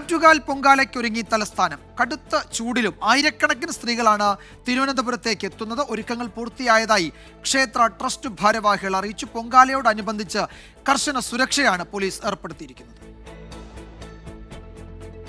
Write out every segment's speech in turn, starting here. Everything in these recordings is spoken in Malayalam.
ആറ്റുകാൽ പൊങ്കാലയ്ക്കൊരുങ്ങി തലസ്ഥാനം. കടുത്ത ചൂടിലും ആയിരക്കണക്കിന് സ്ത്രീകളാണ് തിരുവനന്തപുരത്തേക്ക് എത്തുന്നത്. ഒരുക്കങ്ങൾ പൂർത്തിയായതായി ക്ഷേത്ര ട്രസ്റ്റ് ഭാരവാഹികൾ അറിയിച്ചു. പൊങ്കാലയോടനുബന്ധിച്ച് കർശന സുരക്ഷയാണ് പോലീസ് ഏർപ്പെടുത്തിയിരിക്കുന്നത്.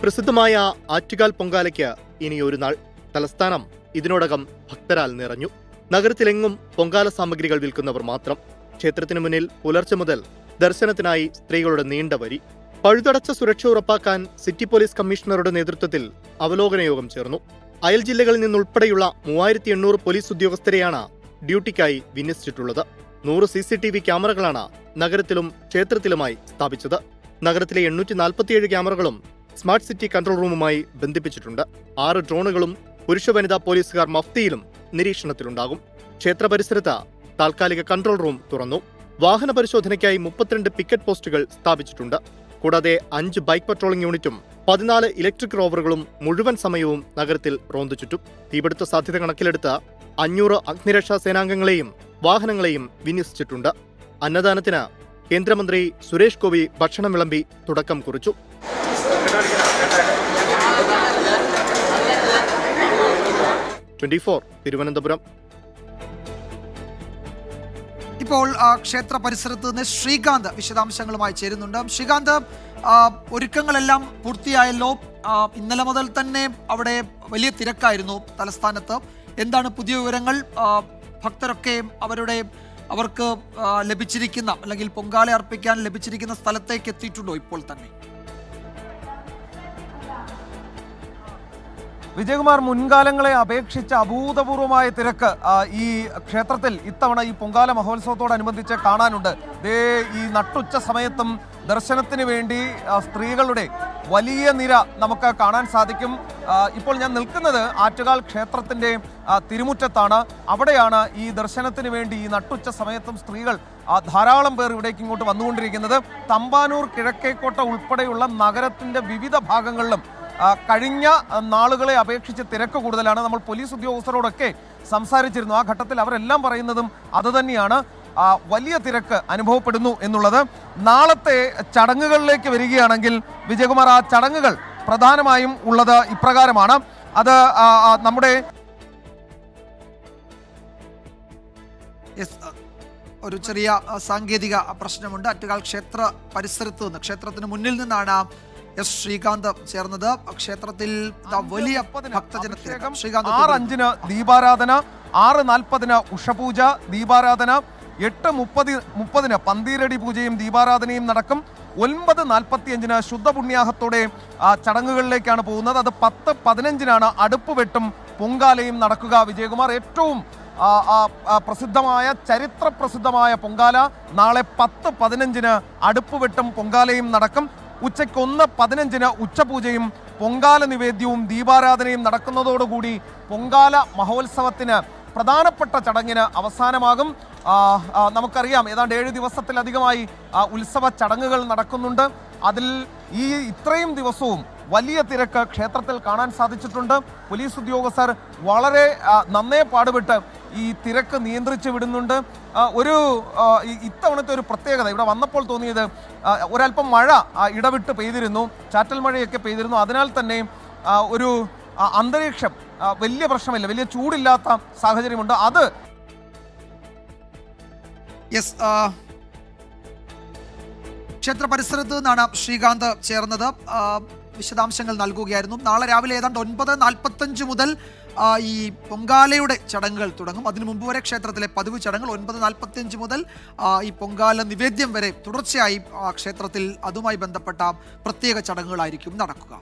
പ്രസിദ്ധമായ ആറ്റുകാൽ പൊങ്കാലയ്ക്ക് ഇനി ഒരു നാൾ തലസ്ഥാനം. ഇതിനോടകം ഭക്തരാൽ നിറഞ്ഞു. നഗരത്തിലെങ്ങും പൊങ്കാല സാമഗ്രികൾ വിൽക്കുന്നവർ മാത്രം. ക്ഷേത്രത്തിനു മുന്നിൽ പുലർച്ചെ മുതൽ ദർശനത്തിനായി സ്ത്രീകളുടെ നീണ്ട വരി. പഴുതടച്ച സുരക്ഷ ഉറപ്പാക്കാൻ സിറ്റി പോലീസ് കമ്മീഷണറുടെ നേതൃത്വത്തിൽ അവലോകന യോഗം ചേർന്നു. അയൽ ജില്ലകളിൽ നിന്നുൾപ്പെടെയുള്ള മൂവായിരത്തി എണ്ണൂറ് പോലീസ് ഉദ്യോഗസ്ഥരെയാണ് ഡ്യൂട്ടിക്കായി വിന്യസിച്ചിട്ടുള്ളത്. നൂറ് സി സി ടി വി ക്യാമറകളാണ് നഗരത്തിലും ക്ഷേത്രത്തിലുമായി സ്ഥാപിച്ചത്. നഗരത്തിലെ എണ്ണൂറ്റി നാൽപ്പത്തിയേഴ് ക്യാമറകളും സ്മാർട്ട് സിറ്റി കൺട്രോൾ റൂമുമായി ബന്ധിപ്പിച്ചിട്ടുണ്ട്. ആറ് ഡ്രോണുകളും പുരുഷ വനിതാ പോലീസുകാർ മഫ്തിയിലും നിരീക്ഷണത്തിലുണ്ടാകും. ക്ഷേത്ര പരിസരത്ത് താൽക്കാലിക കൺട്രോൾ റൂം തുറന്നു. വാഹന പരിശോധനയ്ക്കായി മുപ്പത്തിരണ്ട് പിക്കറ്റ് പോസ്റ്റുകൾ സ്ഥാപിച്ചിട്ടുണ്ട്. കൂടാതെ അഞ്ച് ബൈക്ക് പട്രോളിംഗ് യൂണിറ്റും പതിനാല് ഇലക്ട്രിക് റോവറുകളും മുഴുവൻ സമയവും നഗരത്തിൽ റോന്തു ചുറ്റും. തീപിടുത്ത സാധ്യത കണക്കിലെടുത്ത അഞ്ഞൂറ് അഗ്നിരക്ഷാ സേനാംഗങ്ങളെയും വാഹനങ്ങളെയും വിന്യസിച്ചിട്ടുണ്ട്. അന്നദാനത്തിന് കേന്ദ്രമന്ത്രി സുരേഷ് ഗോപി ഭക്ഷണം വിളമ്പി തുടക്കം കുറിച്ചു. Twenty four Thiruvananthapuram. ഇപ്പോൾ ക്ഷേത്ര പരിസരത്ത് നിന്ന് ശ്രീകാന്ത് വിശദാംശങ്ങളുമായി ചേരുന്നുണ്ട്. ശ്രീകാന്ത് ഒരുക്കങ്ങളെല്ലാം പൂർത്തിയായല്ലോ? ഇന്നലെ മുതൽ തന്നെ അവിടെ വലിയ തിരക്കായിരുന്നു തലസ്ഥാനത്ത്. എന്താണ് പുതിയ വിവരങ്ങൾ? ഭക്തരൊക്കെ അവരുടെ അവർക്ക് ലഭിച്ചിരിക്കുന്ന അല്ലെങ്കിൽ പൊങ്കാല അർപ്പിക്കാൻ ലഭിച്ചിരിക്കുന്ന സ്ഥലത്തേക്ക് എത്തിയിട്ടുണ്ടോ ഇപ്പോൾ തന്നെ? വിജയകുമാർ മുൻകാലങ്ങളെ അപേക്ഷിച്ച അഭൂതപൂർവമായ തിരക്ക് ഈ ക്ഷേത്രത്തിൽ ഇത്തവണ ഈ പൊങ്കാല മഹോത്സവത്തോടനുബന്ധിച്ച് കാണാനുണ്ട്. ദേ ഈ നട്ടുച്ച സമയത്തും ദർശനത്തിന് വേണ്ടി സ്ത്രീകളുടെ വലിയ നിര നമുക്ക് കാണാൻ സാധിക്കും. ഇപ്പോൾ ഞാൻ നിൽക്കുന്നത് ആറ്റുകാൽ ക്ഷേത്രത്തിന്റെ തിരുമുറ്റത്താണ്. അവിടെയാണ് ഈ ദർശനത്തിന് വേണ്ടി ഈ നട്ടുച്ച സമയത്തും സ്ത്രീകൾ ധാരാളം പേർ ഇവിടേക്ക് ഇങ്ങോട്ട് വന്നുകൊണ്ടിരിക്കുന്നത്. തമ്പാനൂർ കിഴക്കേക്കോട്ട ഉൾപ്പെടെയുള്ള നഗരത്തിന്റെ വിവിധ ഭാഗങ്ങളിലും കഴിഞ്ഞ നാളുകളെ അപേക്ഷിച്ച് തിരക്ക് കൂടുതലാണ്. നമ്മൾ പോലീസ് ഉദ്യോഗസ്ഥരോടൊക്കെ സംസാരിച്ചിരുന്നു. ആ ഘട്ടത്തിൽ അവരെല്ലാം പറയുന്നതും അതുതന്നെയാണ് തന്നെയാണ്. വലിയ തിരക്ക് അനുഭവപ്പെടുന്നു എന്നുള്ളത്. നാളത്തെ ചടങ്ങുകളിലേക്ക് വരികയാണെങ്കിൽ വിജയകുമാർ ആ ചടങ്ങുകൾ പ്രധാനമായും ഉള്ളത് ഇപ്രകാരമാണ്. അത് നമ്മുടെ ഒരു ചെറിയ സാങ്കേതിക പ്രശ്നമുണ്ട്. അറ്റുകാൽ ക്ഷേത്ര പരിസരത്ത് നിന്ന് ക്ഷേത്രത്തിന് മുന്നിൽ നിന്നാണ് എസ് ശ്രീകാന്ത് ചേർന്നത് ക്ഷേത്രത്തിൽ വലിയ ഭക്തജന ശ്രീകാന്ത് ആറ്. അഞ്ചിന് ദീപാരാധന ആറ് നാൽപ്പതിന് ഉഷപൂജ ദീപാരാധന എട്ട് മുപ്പത് മുപ്പതിന് പന്തീരടി പൂജയും ദീപാരാധനയും നടക്കും. ഒൻപത് നാൽപ്പത്തിയഞ്ചിന് ശുദ്ധ പുണ്യാഹത്തോടെ ചടങ്ങുകളിലേക്കാണ് പോകുന്നത്. അത് പത്ത് പതിനഞ്ചിനാണ് അടുപ്പ് വെട്ടും പൊങ്കാലയും നടക്കുക. വിജയകുമാർ ഏറ്റവും പ്രസിദ്ധമായ ചരിത്ര പ്രസിദ്ധമായ പൊങ്കാല നാളെ പത്ത് പതിനഞ്ചിന് അടുപ്പ് വെട്ടും പൊങ്കാലയും നടക്കും. ഉച്ചയ്ക്ക് ഒന്ന് പതിനഞ്ചിന് ഉച്ചപൂജയും പൊങ്കാല നിവേദ്യവും ദീപാരാധനയും നടക്കുന്നതോടുകൂടി പൊങ്കാല മഹോത്സവത്തിന് പ്രധാനപ്പെട്ട ചടങ്ങിന് അവസാനമാകും. നമുക്കറിയാം ഏതാണ്ട് ഏഴ് ദിവസത്തിലധികമായി ഉത്സവ ചടങ്ങുകൾ നടക്കുന്നുണ്ട്. അതിൽ ഈ ഇത്രയും ദിവസവും വലിയ തിരക്ക് ക്ഷേത്രത്തിൽ കാണാൻ സാധിച്ചിട്ടുണ്ട്. പോലീസ് ഉദ്യോഗസ്ഥർ വളരെ നന്നേ പാടുപെട്ട് ഈ തിരക്ക് നിയന്ത്രിച്ച് വിടുന്നുണ്ട്. ഒരു ഇത്തവണത്തെ ഒരു പ്രത്യേകത ഇവിടെ വന്നപ്പോൾ തോന്നിയത് ഒരല്പം മഴ ഇടവിട്ട് പെയ്തിരുന്നു ചാറ്റൽ മഴയൊക്കെ പെയ്തിരുന്നു. അതിനാൽ തന്നെ ഒരു അന്തരീക്ഷം വലിയ പ്രശ്നമില്ല വലിയ ചൂടില്ലാത്ത സാഹചര്യമുണ്ട്. അത് യെസ് ക്ഷേത്ര പരിസരത്ത് നിന്നാണ് ശ്രീകാന്ത് ചേർന്നത്. വിശദാംശങ്ങൾ നൽകുകയായിരുന്നു. നാളെ രാവിലെ ഏതാണ്ട് ഒൻപത് നാൽപ്പത്തഞ്ച് മുതൽ ഈ പൊങ്കാലയുടെ ചടങ്ങുകൾ തുടങ്ങും. അതിനു മുമ്പ് വരെ ക്ഷേത്രത്തിലെ പതിവ് ചടങ്ങുകൾ ഒൻപത് നാൽപ്പത്തിയഞ്ച് മുതൽ ഈ പൊങ്കാല നിവേദ്യം വരെ തുടർച്ചയായി ക്ഷേത്രത്തിൽ അതുമായി ബന്ധപ്പെട്ട പ്രത്യേക ചടങ്ങുകളായിരിക്കും നടക്കുക.